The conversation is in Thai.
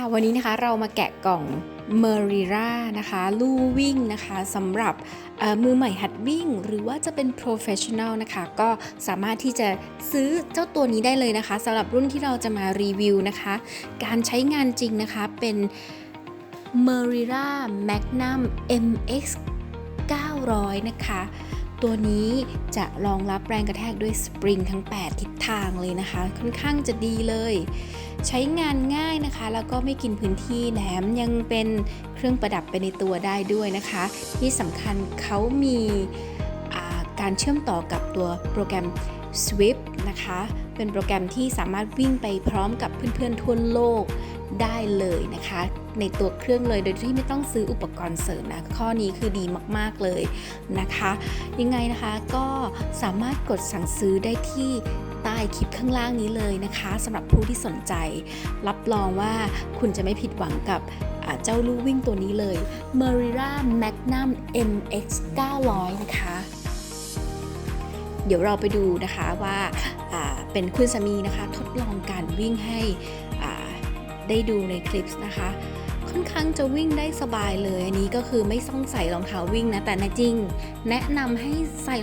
ค่ะวันนี้นะคะเรามาแกะกล่อง m e r i r a นะคะลู่วิ่งนะคะสำหรับมือใหม่หัดวิ่ง หรือว่าจะเป็น professional นะคะก็สามารถที่จะซื้อเจ้าตัวนี้ได้เลยนะคะสำหรับรุ่นที่เราจะมารีวิวนะคะ การใช้งานจริงนะคะเป็น m e r i r a Magnum MX 900 นะคะ ตัวนี้จะรองรับแรงกระแทกด้วยสปริงทั้ง 8 ทิศทางเลยนะคะ ค่อนข้างจะดีเลย ใช้งานง่ายนะคะ แล้วก็ไม่กินพื้นที่แถมยังเป็นเครื่องประดับไปในตัวได้ด้วยนะคะ ที่สำคัญเขามีการเชื่อมต่อกับตัวโปรแกรม Swift นะคะ เป็นโปรแกรมที่สามารถวิ่งไปพร้อมกับเพื่อนๆทั่วโลกได้เลยนะคะ ในตัวเครื่องเลยโดยที่ไม่ต้องซื้ออุปกรณ์เสริมนะ ข้อนี้คือดีมากๆเลยนะคะ ยังไงนะคะก็สามารถกดสั่งซื้อได้ที่ ใต้คลิปข้างล่างนี้เลยนะคะสำหรับผู้ที่สนใจ รับรองว่าคุณจะไม่ผิดหวังกับเจ้าลู่วิ่งตัวนี้เลย m e r i r a Magnum MX 900 นะคะ เดี๋ยวเราไปดูนะคะว่าเป็นคุณสามีนะคะ ทดลองการวิ่งให้ได้ดูในคลิปนะคะ ค่อนข้างจะวิ่งได้สบายเลย อันนี้ก็คือไม่ต้องใส่รองเท้าวิ่งนะ แต่ในจริง แนะนำให้ใส่